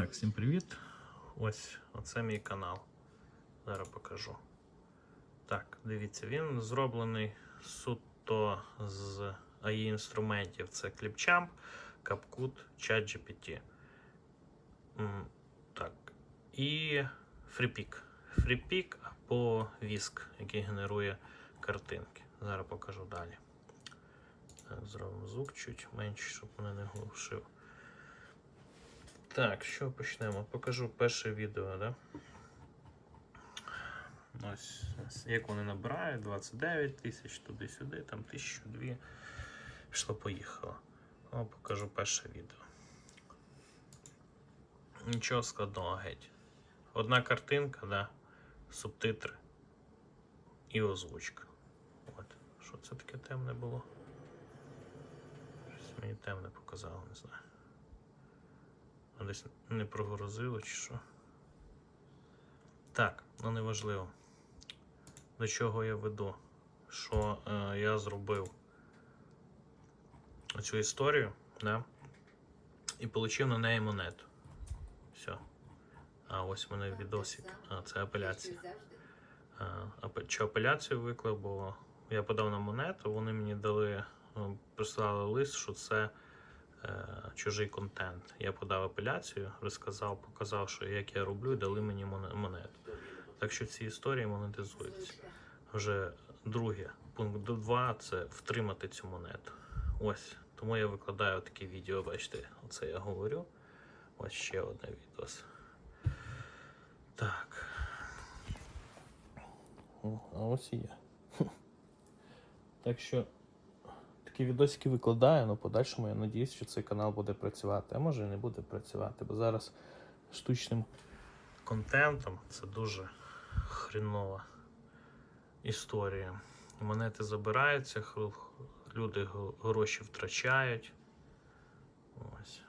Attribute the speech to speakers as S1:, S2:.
S1: Так, всім привіт. Ось оце мій канал. Зараз покажу. Так, дивіться, він зроблений суто з AI інструментів. Це Clipchamp, CapCut, ChatGPT. Так. І FreePic. FreePic або Whisk, який генерує картинки. Зараз покажу далі. Так, зробимо звук чуть менше, щоб мене не глушив. Так, що почнемо? Покажу перше відео, да? Ось, як вони набирають 29 тисяч туди-сюди, там тисячу дві. Пішло, поїхало. О, покажу перше відео. Нічого складного геть. Одна картинка, да, субтитри і озвучка. От. Що це таке темне було? Щось мені темне показало, не знаю. Десь не прогрузило чи що. Так, ну неважливо. До чого я веду? Що е, я зробив цю історію, да? і отримав на неї монету. Все. А ось в мене відосик. А, це апеляція. А, Чи апеляцію виклав, бо я подав на монету, вони мені дали, ну, прислали лист, що це е, чужий контент. Я подав апеляцію, розказав, показав, що як я роблю, і дали мені монету. Так що ці історії монетизуються. Вже друге, пункт 2 це втримати цю монету. Ось. Тому я викладаю такі відео, бачите, оце я говорю. Ось ще одне відео. Так. А ось і я. Так що такі відосики викладаю, але в подальшому я надіюсь, що цей канал буде працювати. А може і не буде працювати, бо зараз штучним контентом це дуже хрінова історія. Монети забираються, люди гроші втрачають. Ось.